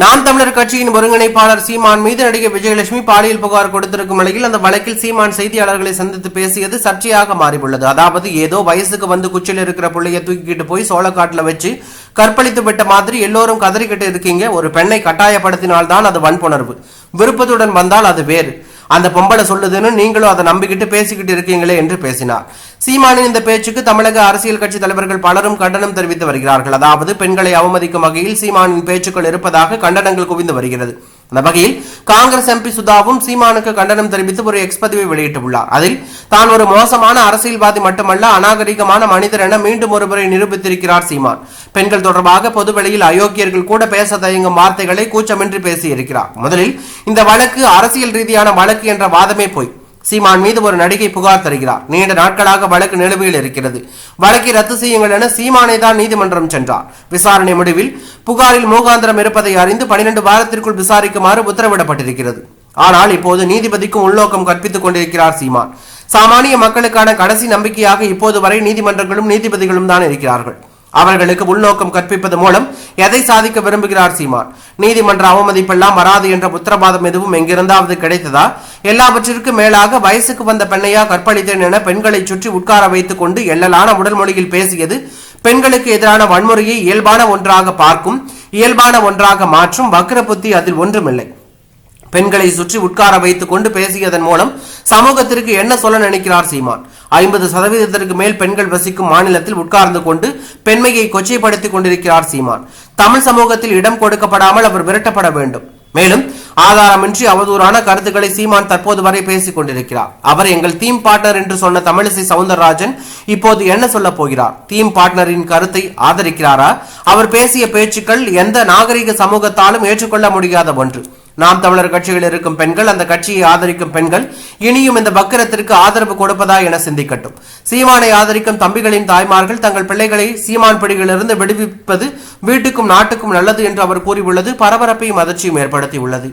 நாம் தமிழர் கட்சியின் ஒருங்கிணைப்பாளர் சீமான் மீது நடிகை விஜயலட்சுமி பாலியல் புகார் கொடுத்திருக்கும் நிலையில் அந்த வழக்கில் சீமான் செய்தியாளர்களை சந்தித்து பேசியது சர்ச்சையாக மாறியுள்ளது. அதாவது ஏதோ வயசுக்கு வந்து குச்சில் இருக்கிற புள்ளைய தூக்கிக்கிட்டு போய் சோளக்காட்டில் வச்சு கற்பழித்து விட்ட மாதிரி எல்லோரும் கதறிக்கிட்டு இருக்கீங்க. ஒரு பெண்ணை கட்டாயப்படுத்தினால்தான் அது வன்புணர்வு. விருப்பத்துடன் வந்தால் அது வேறு. அந்த பொம்பளை சொல்லுதுன்னு நீங்களும் அதை நம்பிக்கிட்டு பேசிக்கிட்டு இருக்கீங்களே என்று பேசினார். சீமானின் இந்த பேச்சுக்கு தமிழக அரசியல் கட்சி தலைவர்கள் பலரும் கண்டனம் தெரிவித்து வருகிறார்கள். அதாவது பெண்களை அவமதிக்கும் வகையில் சீமானின் பேச்சுக்கள் இருப்பதாக கண்டனங்கள் குவிந்து வருகிறது. அந்த வகையில் காங்கிரஸ் எம்பி சுதாவும் சீமானுக்கு கண்டனம் தெரிவித்து ஒரு எக்ஸ் பதிவை வெளியிட்டுள்ளார். அதில் தான் ஒரு மோசமான அரசியல்வாதி மட்டுமல்ல அநாகரிகமான மனிதர் என மீண்டும் ஒருமுறை நிரூபித்திருக்கிறார் சீமான். பெண்கள் தொடர்பாக பொதுவெளியில் அயோக்கியர்கள் கூட பேச தயங்கும் வார்த்தைகளை கூச்சமின்றி பேசியிருக்கிறார். முதலில் இந்த வழக்கு அரசியல் ரீதியான வழக்கு என்ற வாதமே போய் சீமான் மீது ஒரு நடிகை புகார் தருகிறார். நீண்ட நாட்களாக வழக்கு நிலுவையில் இருக்கிறது. வழக்கை ரத்து செய்யுங்கள் என சீமானை தான் நீதிமன்றம் சென்றார். விசாரணை முடிவில் புகாரில் மூகாந்திரம் இருப்பதை அறிந்து பனிரெண்டு வாரத்திற்குள் விசாரிக்குமாறு உத்தரவிடப்பட்டிருக்கிறது. ஆனால் இப்போது நீதிபதிக்கும் உள்நோக்கம் கற்பித்துக் கொண்டிருக்கிறார் சீமான். சாமானிய மக்களுக்கான கடைசி நம்பிக்கையாக இப்போது வரை நீதிமன்றங்களும் நீதிபதிகளும் தான் இருக்கிறார்கள். அவர்களுக்கு உள்நோக்கம் கற்பிப்பது மூலம் எதை சாதிக்க விரும்புகிறார் சீமான்? நீதிமன்ற அவமதிப்பெல்லாம் வராது என்ற உத்தரவாதம் எதுவும் எங்கிருந்தாவது கிடைத்ததா? எல்லாவற்றிற்கும் மேலாக வயசுக்கு வந்த பெண்ணையா கற்பழித்தேன் என பெண்களை சுற்றி உட்கார வைத்துக் கொண்டு எள்ளலான உடல் மொழியில் பேசியது பெண்களுக்கு எதிரான வன்முறையை இயல்பான ஒன்றாக பார்க்கும் இயல்பான ஒன்றாக மாற்றும் வக்ர புத்தி அதில் ஒன்றுமில்லை. பெண்களை சுற்றி உட்கார வைத்துக் கொண்டு பேசியதன் மூலம் சமூகத்திற்கு என்ன சொல்ல நினைக்கிறார் சீமான்? ஐம்பது சதவீதத்திற்கு மேல் பெண்கள் வசிக்கும் மாநிலத்தில் உட்கார்ந்து கொண்டு பெண்மையை கொச்சைப்படுத்திக் கொண்டிருக்கிறார் சீமான். தமிழ் சமூகத்தில் இடம் கொடுக்கப்படாமல் அவர் விரட்டப்பட வேண்டும். மேலும் ஆதாரமின்றி அவதூறான கருத்துக்களை சீமான் தற்போது வரை பேசிக் கொண்டிருக்கிறார். அவர் எங்கள் தீம் பார்ட்னர் என்று சொன்ன தமிழிசை சவுந்தரராஜன் இப்போது என்ன சொல்ல போகிறார்? தீம் பார்ட்னரின் கருத்தை ஆதரிக்கிறாரா? அவர் பேசிய பேச்சுக்கள் எந்த நாகரிக சமூகத்தாலும் ஏற்றுக்கொள்ள முடியாத ஒன்று. நாம் தமிழர் கட்சியில் இருக்கும் பெண்கள் அந்த கட்சியை ஆதரிக்கும் பெண்கள் இனியும் இந்த பக்கிரத்திற்கு ஆதரவு கொடுப்பதா என சிந்திக்கட்டும். சீமானை ஆதரிக்கும் தம்பிகளின் தாய்மார்கள் தங்கள் பிள்ளைகளை சீமான் பிடிகளிலிருந்து விடுவிப்பது வீட்டுக்கும் நாட்டுக்கும் நல்லது என்று அவர் கூறியுள்ளது. பரபரப்பையும் அதிர்ச்சியும் ஏற்படுத்தியுள்ளது.